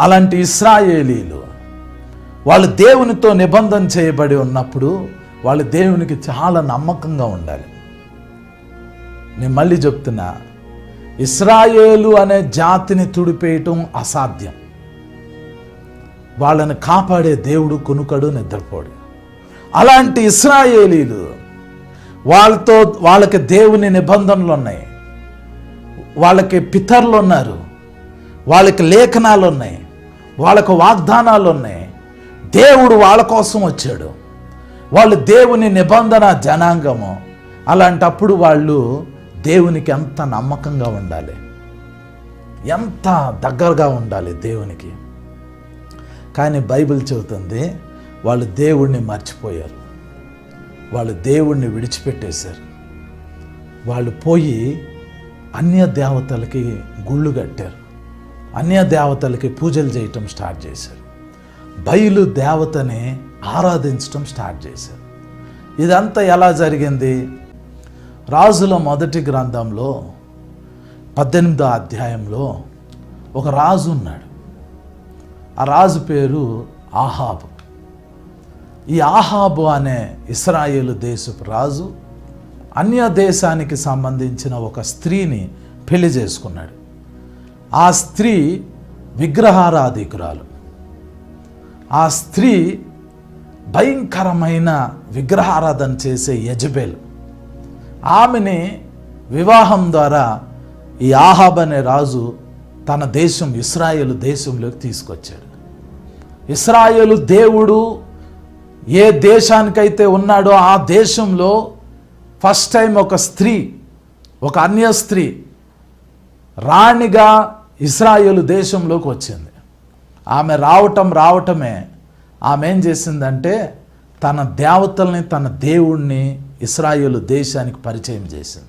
అలాంటి ఇస్రాయేలీలు వాళ్ళు దేవునితో నిబంధన చేయబడి ఉన్నప్పుడు వాళ్ళు దేవునికి చాలా నమ్మకంగా ఉండాలి. నేను మళ్ళీ చెప్తున్నా ఇస్రాయేలు అనే జాతిని తుడిపేయటం అసాధ్యం. వాళ్ళని కాపాడే దేవుడు కొనుకడు నిద్రపోడు. అలాంటి ఇస్రాయేలీలు వాళ్ళతో వాళ్ళకి దేవుని నిబంధనలు ఉన్నాయి. వాళ్ళకి పితరులు ఉన్నారు. వాళ్ళకి లేఖనాలు ఉన్నాయి. వాళ్ళకు వాగ్దానాలు ఉన్నాయి. దేవుడు వాళ్ళ కోసం వచ్చాడు. వాళ్ళు దేవుని నిబంధన జనాంగము. అలాంటప్పుడు వాళ్ళు దేవునికి ఎంత నమ్మకంగా ఉండాలి? ఎంత దగ్గరగా ఉండాలి దేవునికి? కానీ బైబిల్ చెబుతుంది వాళ్ళు దేవుణ్ణి మర్చిపోయారు. వాళ్ళు దేవుణ్ణి విడిచిపెట్టేశారు. వాళ్ళు పోయి అన్య దేవతలకి గుళ్ళు కట్టారు. అన్య దేవతలకి పూజలు చేయటం స్టార్ట్ చేశారు. బయలు దేవతని ఆరాధించటం స్టార్ట్ చేశారు. ఇదంతా ఎలా జరిగింది? రాజుల మొదటి గ్రంథంలో పద్దెనిమిదో అధ్యాయంలో ఒక రాజు ఉన్నాడు. ఆ రాజు పేరు ఆహాబు. ఈ ఆహాబు అనే ఇస్రాయేలు దేశపు రాజు అన్య దేశానికి సంబంధించిన ఒక స్త్రీని పెళ్ళి చేసుకున్నాడు. ఆ స్త్రీ విగ్రహారాధికురాలు. ఆ స్త్రీ భయంకరమైన విగ్రహారాధన చేసే యజబేలు. ఆమెని వివాహం ద్వారా ఈ ఆహాబ్ అనే రాజు తన దేశం ఇస్రాయేల్ దేశంలోకి తీసుకొచ్చాడు. ఇస్రాయేలు దేవుడు ఏ దేశానికైతే ఉన్నాడో ఆ దేశంలో ఫస్ట్ టైం ఒక స్త్రీ ఒక అన్య స్త్రీ రాణిగా ఇస్రాయేలు దేశంలోకి వచ్చింది. ఆమె రావటం రావటమే ఆమె ఏం చేసిందంటే తన దేవతల్ని తన దేవుణ్ణి ఇస్రాయేలు దేశానికి పరిచయం చేసింది.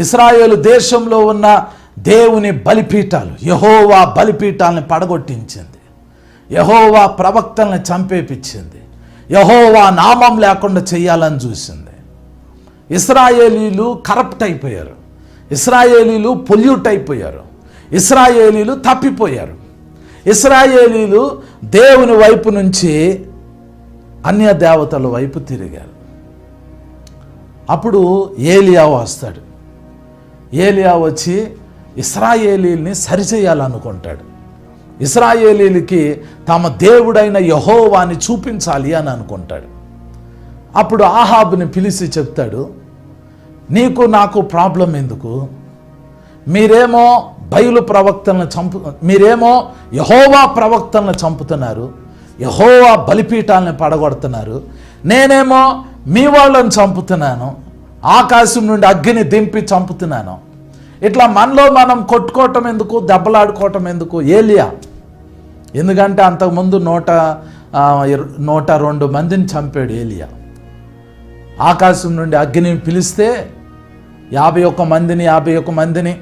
ఇస్రాయేలు దేశంలో ఉన్న దేవుని బలిపీఠాలు యహోవా బలిపీఠాలని పడగొట్టించింది. యహోవా ప్రవక్తల్ని చంపేపించింది యహోవా నామం లేకుండా చేయాలని చూసింది. ఇస్రాయేలీలు కరప్ట్ అయిపోయారు. ఇస్రాయేలీలు పొల్యూట్ అయిపోయారు. ఇస్రాయేలీలు తప్పిపోయారు. ఇస్రాయేలీలు దేవుని వైపు నుంచి అన్య దేవతల వైపు తిరిగారు. అప్పుడు ఏలియా వస్తాడు. ఏలియా వచ్చి ఇస్రాయేలీల్ని సరిచేయాలనుకుంటాడు. ఇస్రాయేలీలకి తమ దేవుడైన యహోవాని చూపించాలి అని అనుకుంటాడు. అప్పుడు ఆహాబుని పిలిచి చెప్తాడు నీకు నాకు ప్రాబ్లం ఎందుకు? మీరేమో బయలు ప్రవక్తలను చంపు మీరేమో యహోవా ప్రవక్తలను చంపుతున్నారు యహోవా బలిపీఠాలను పడగొడుతున్నారు నేనేమో మీ వాళ్ళని చంపుతున్నాను ఆకాశం నుండి అగ్గిని దింపి చంపుతున్నాను. ఇట్లా మనలో మనం కొట్టుకోవటం ఎందుకు దెబ్బలాడుకోవటం ఎందుకు? ఏలియా. ఎందుకంటే అంతకుముందు నూట నూట రెండు మందిని చంపాడు ఏలియా. ఆకాశం నుండి అగ్నిని పిలిస్తే యాభై ఒక్క మందిని యాభై ఒక్క మందిని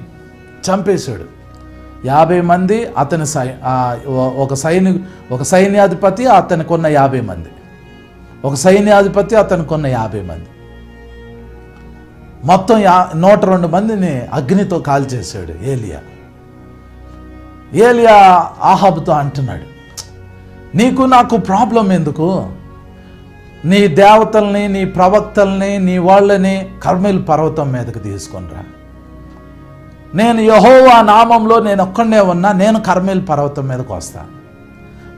చంపేశాడు. యాభై మంది అతని సై ఒక సైని ఒక సైన్యాధిపతి అతనికి ఉన్న యాభై మంది. ఒక సైన్యాధిపతి అతనికి ఉన్న యాభై మంది. మొత్తం యా నూట రెండు మందిని అగ్నితో కాల్చేశాడు ఏలియా. ఏలియా ఆహాబుతో అంటున్నాడు నీకు నాకు ప్రాబ్లం ఎందుకు? నీ దేవతల్ని నీ ప్రవక్తల్ని నీ వాళ్ళని కర్మిల్ పర్వతం మీదకి తీసుకొనిరా నేను యహోవా నామంలో నేను ఒక్కడే ఉన్నా నేను కర్మిల్ పర్వతం మీదకి వస్తాను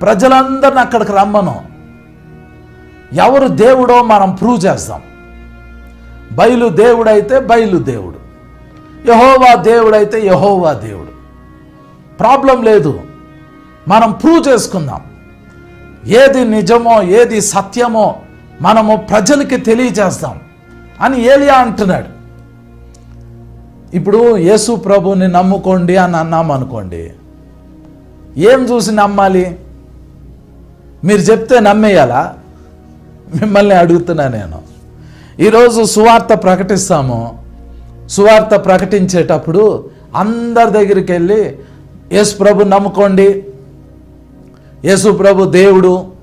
ప్రజలందరిని అక్కడికి రమ్మను. ఎవరు దేవుడో మనం ప్రూవ్ చేస్తాం. బయలు దేవుడైతే బయలు దేవుడు. యహోవా దేవుడైతే యహోవా దేవుడు. ప్రాబ్లం లేదు. మనం ప్రూవ్ చేసుకుందాం. ఏది నిజమో ఏది సత్యమో మనము ప్రజలకి తెలియజేస్తాం అని ఏలియా అంటున్నాడు. ఇప్పుడు యేసు ప్రభుని నమ్ముకోండి అని అన్నాం అనుకోండి. ఏం చూసి నమ్మాలి? మీరు చెప్తే నమ్మేయాలా? మిమ్మల్ని అడుగుతున్నా నేను. ఈరోజు సువార్త ప్రకటిస్తాము. సువార్త ప్రకటించేటప్పుడు అందరి దగ్గరికి వెళ్ళి యేసు ప్రభు నమ్ముకోండి. యేసు ప్రభు దేవుడు.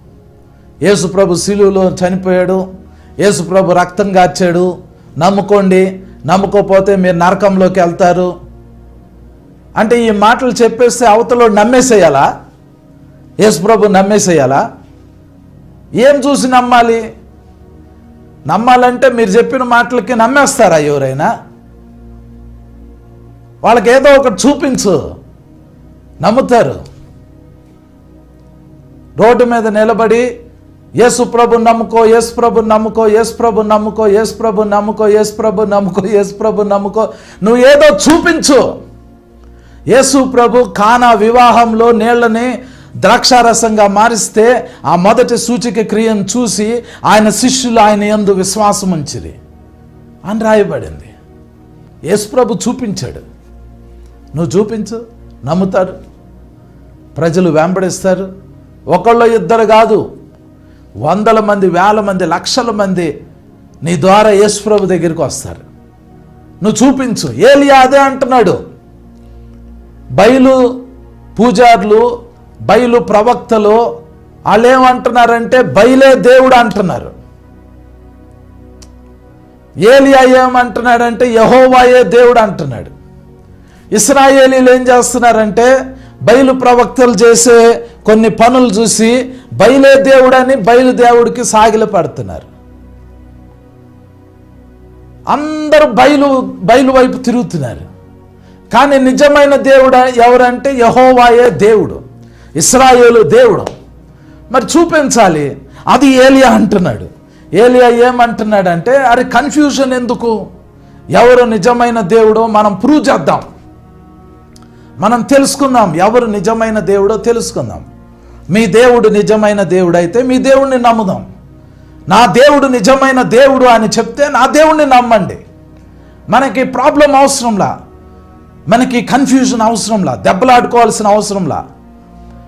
యేసుప్రభు శిలువులో చనిపోయాడు. యేసుప్రభు రక్తం గార్చాడు. నమ్ముకోండి నమ్ముకోపోతే మీరు నరకంలోకి వెళ్తారు. అంటే ఈ మాటలు చెప్పేస్తే అవతలో నమ్మేసేయాలా? యేసుప్రభు నమ్మేసేయాలా? ఏం చూసి నమ్మాలి? నమ్మాలంటే మీరు చెప్పిన మాటలకి నమ్మేస్తారా ఎవరైనా? వాళ్ళకి ఏదో ఒకటి చూపించు. నమ్ముతారు. రోడ్డు మీద నిలబడి యేసు ప్రభు నమ్ముకో యేసు ప్రభు నమ్ముకో యేసు ప్రభు నమ్ముకో యేసు ప్రభు నమ్ముకో యేసు ప్రభు నమ్ముకో యేసు ప్రభు నమ్ముకో. నువ్వు ఏదో చూపించు. యేసు ప్రభు కానా వివాహంలో నీళ్ళని ద్రాక్షారసంగా మారిస్తే ఆ మొదటి సూచిక క్రియను చూసి ఆయన శిష్యులు ఆయన ఎందు విశ్వాసం ఉంచిరి. అని రాయబడింది. యేసుప్రభు చూపించాడు. నువ్వు చూపించు నమ్ముతారు. ప్రజలు వెంబడిస్తారు. ఒకళ్ళు ఇద్దరు కాదు వందల మంది వేల మంది లక్షల మంది నీ ద్వారా యేసుప్రభు దగ్గరికి వస్తారు. నువ్వు చూపించు. ఏలియా అదే అంటున్నాడు. బయలు పూజారులు బయలు ప్రవక్తలు వాళ్ళేమంటున్నారంటే బయలే దేవుడు అంటున్నారు. ఏలియా ఏమంటున్నాడంటే యహోవాయే దేవుడు అంటున్నాడు. ఇస్రాయేలీలు ఏం చేస్తున్నారంటే బయలు ప్రవక్తలు చేసే కొన్ని పనులు చూసి బయలే దేవుడని బయలు దేవుడికి సాగిల పడుతున్నారు. అందరూ బయలు బయలు వైపు తిరుగుతున్నారు. కానీ నిజమైన దేవుడు ఎవరంటే యహోవాయే దేవుడు. ఇస్రాయేలు దేవుడు. మరి చూపించాలి అది ఏలియా అంటున్నాడు. ఏలియా ఏమంటున్నాడంటే అరే కన్ఫ్యూజన్ ఎందుకు? ఎవరు నిజమైన దేవుడో మనం ప్రూవ్ చేద్దాం. మనం తెలుసుకుందాం ఎవరు నిజమైన దేవుడో తెలుసుకుందాం. మీ దేవుడు నిజమైన దేవుడు అయితే మీ దేవుడిని నమ్ముదాం. నా దేవుడు నిజమైన దేవుడు అని చెప్తే నా దేవుడిని నమ్మండి. మనకి ప్రాబ్లం అవసరంలా. మనకి కన్ఫ్యూజన్ అవసరంలా. దెబ్బలాడుకోవాల్సిన అవసరంలా.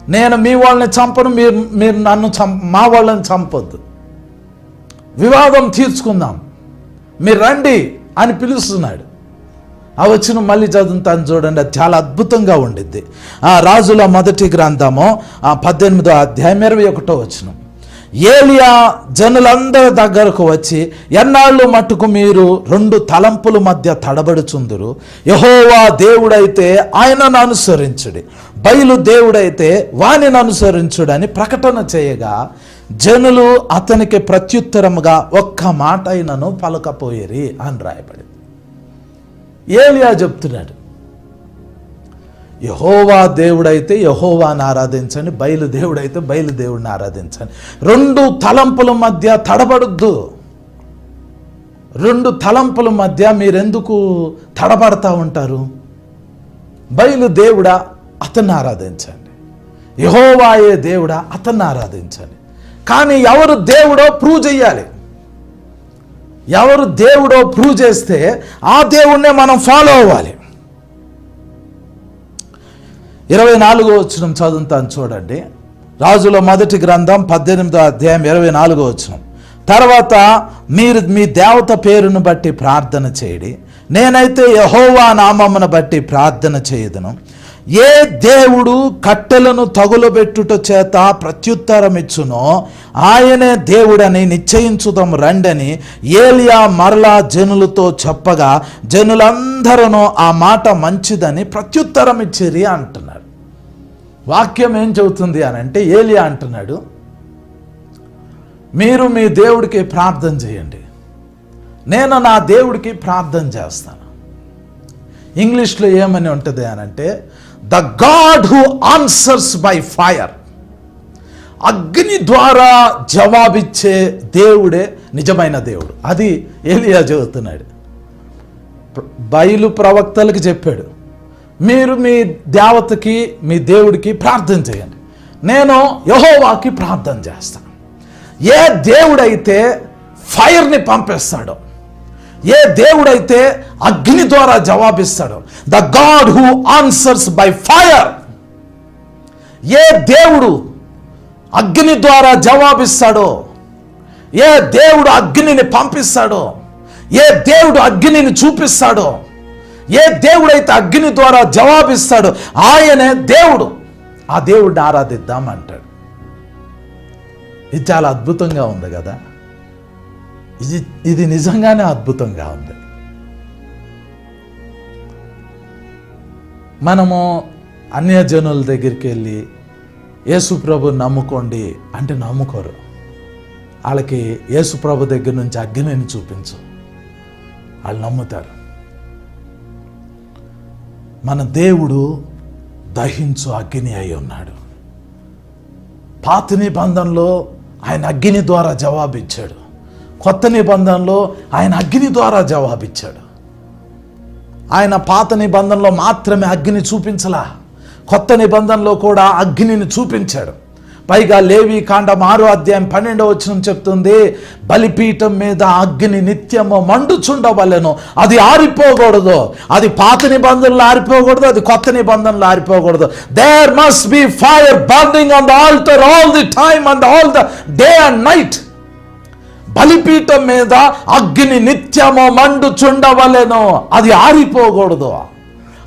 నేను మీ వాళ్ళని చంపను మీరు మీరు నన్ను చం మా వాళ్ళని చంపొద్దు. వివాదం తీర్చుకుందాం. మీరు రండి అని పిలుస్తున్నాడు. ఆ వచ్చిన మళ్ళీ చదువుతాను చూడండి అది చాలా అద్భుతంగా ఉండిద్ది. ఆ రాజుల మొదటి గ్రంథము ఆ పద్దెనిమిదో అధ్యాయం ఇరవై ఒకటో వచ్చిన ఏలియా జనులందరి దగ్గరకు వచ్చి ఎన్నాళ్ళు మట్టుకు మీరు రెండు తలంపుల మధ్య తడబడుచుందురు? యహోవా దేవుడైతే ఆయనను అనుసరించుడి. బయలు దేవుడైతే వానిని అనుసరించుడని ప్రకటన చేయగా జనులు అతనికి ప్రత్యుత్తరముగా ఒక్క మాట అయినను పలకపోయేరి అని రాయబడింది. ఏలియా చెప్తున్నాడు యహోవా దేవుడైతే యహోవాని ఆరాధించండి బయలు దేవుడైతే బయలు దేవుడిని ఆరాధించండి. రెండు తలంపుల మధ్య తడబడద్దు. రెండు తలంపుల మధ్య మీరెందుకు తడబడతా ఉంటారు? బయలు దేవుడా అతన్ని ఆరాధించండి. యహోవాయే దేవుడా అతన్ని ఆరాధించండి. కానీ ఎవరు దేవుడో ప్రూవ్ చేయాలి ఎవరు దేవుడో ప్రూవ్ చేస్తే ఆ దేవుణ్ణే మనం ఫాలో అవ్వాలి. ఇరవై నాలుగో వచ్చిన చదువుతాను చూడండి. రాజుల మొదటి గ్రంథం పద్దెనిమిదో అధ్యాయం ఇరవై నాలుగో వచ్చిన తర్వాత మీరు మీ దేవత పేరును బట్టి ప్రార్థన చేయడి. నేనైతే యహోవా నామమును బట్టి ప్రార్థన చేయదును. ఏ దేవుడు కట్టెలను తగులబెట్టుట చేత ప్రత్యుత్తరం ఇచ్చునో ఆయనే దేవుడని నిశ్చయించుదాం రండని ఏలియా మరలా జనులతో చెప్పగా జనులందరూ ఆ మాట మంచిదని ప్రత్యుత్తరం ఇచ్చిరి అంటున్నాడు. వాక్యం ఏం చెబుతుంది అని అంటే ఏలియా అంటున్నాడు మీరు మీ దేవుడికి ప్రార్థన చేయండి. నేను నా దేవుడికి ప్రార్థన చేస్తాను. ఇంగ్లీష్లో ఏమని ఉంటుంది అని అంటే the God who answers by fire. అగ్ని ద్వారా జవాబిచ్చే దేవుడే నిజమైన దేవుడు. అది ఏలియా చెబుతున్నాడు. బయలు ప్రవక్తలకు చెప్పాడు. మీరు మీ దేవతకి మీ దేవుడికి ప్రార్థన చేయండి. నేను యహోవాకి ప్రార్థన చేస్తాను. ఏ దేవుడైతే ఫైర్ని పంపిస్తాడో ఏ దేవుడైతే అగ్ని ద్వారా జవాబిస్తాడో the God who answers by fire ఏ దేవుడు అగ్ని ద్వారా జవాబిస్తాడో ఏ దేవుడు అగ్నిని పంపిస్తాడో ఏ దేవుడు అగ్నిని చూపిస్తాడో ఏ దేవుడైతే అగ్ని ద్వారా జవాబిస్తాడో ఆయనే దేవుడు. ఆ దేవుడిని ఆరాధిద్దాం అంటాడు. ఇది చాలా అద్భుతంగా ఉంది కదా? ఇది ఇది నిజంగానే అద్భుతంగా ఉంది మనము అన్యజనుల దగ్గరికి వెళ్ళి యేసుప్రభు నమ్ముకోండి అంటే నమ్ముకోరు. వాళ్ళకి యేసుప్రభు దగ్గర నుంచి అగ్నిని చూపించు. వాళ్ళు నమ్ముతారు. మన దేవుడు దహించు అగ్ని అయి ఉన్నాడు. పాత నిబంధనలో ఆయన అగ్ని ద్వారా జవాబిచ్చాడు. కొత్త నిబంధనలో ఆయన అగ్ని ద్వారా జవాబిచ్చాడు. ఆయన పాత నిబంధనలో మాత్రమే అగ్ని చూపించలా. కొత్త నిబంధనలో కూడా అగ్నిని చూపించాడు. పైగా లేవి కాండం ఆరో అధ్యాయం పన్నెండవ వచ్చిన చెప్తుంది బలిపీఠం మీద అగ్ని నిత్యము మండుచుండవలను. అది ఆరిపోకూడదు. అది పాత నిబంధనలు ఆరిపోకూడదు అది కొత్త నిబంధనలు ఆరిపోకూడదు. There must be fire burning on the all all the time and all the day and night బలిపీఠం మీద అగ్ని నిత్యము మండుచుండవలెను. అది ఆరిపోకూడదు.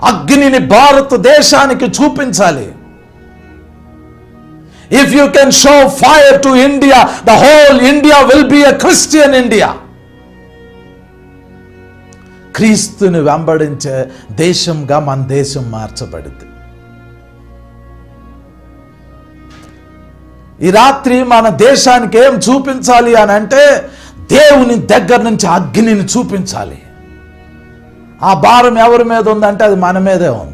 అగ్నిని భారతదేశానికి చూపించాలి. If you can show fire to India the whole India will be a Christian India క్రీస్తుని వెంబడించే దేశంగా మన దేశం మార్చబడింది. ఈ రాత్రి మన దేశానికి ఏం చూపించాలి అని అంటే దేవుని దగ్గర నుంచి అగ్నిని చూపించాలి. ఆ భారం ఎవరి మీద ఉందంటే అది మన మీదే ఉంది.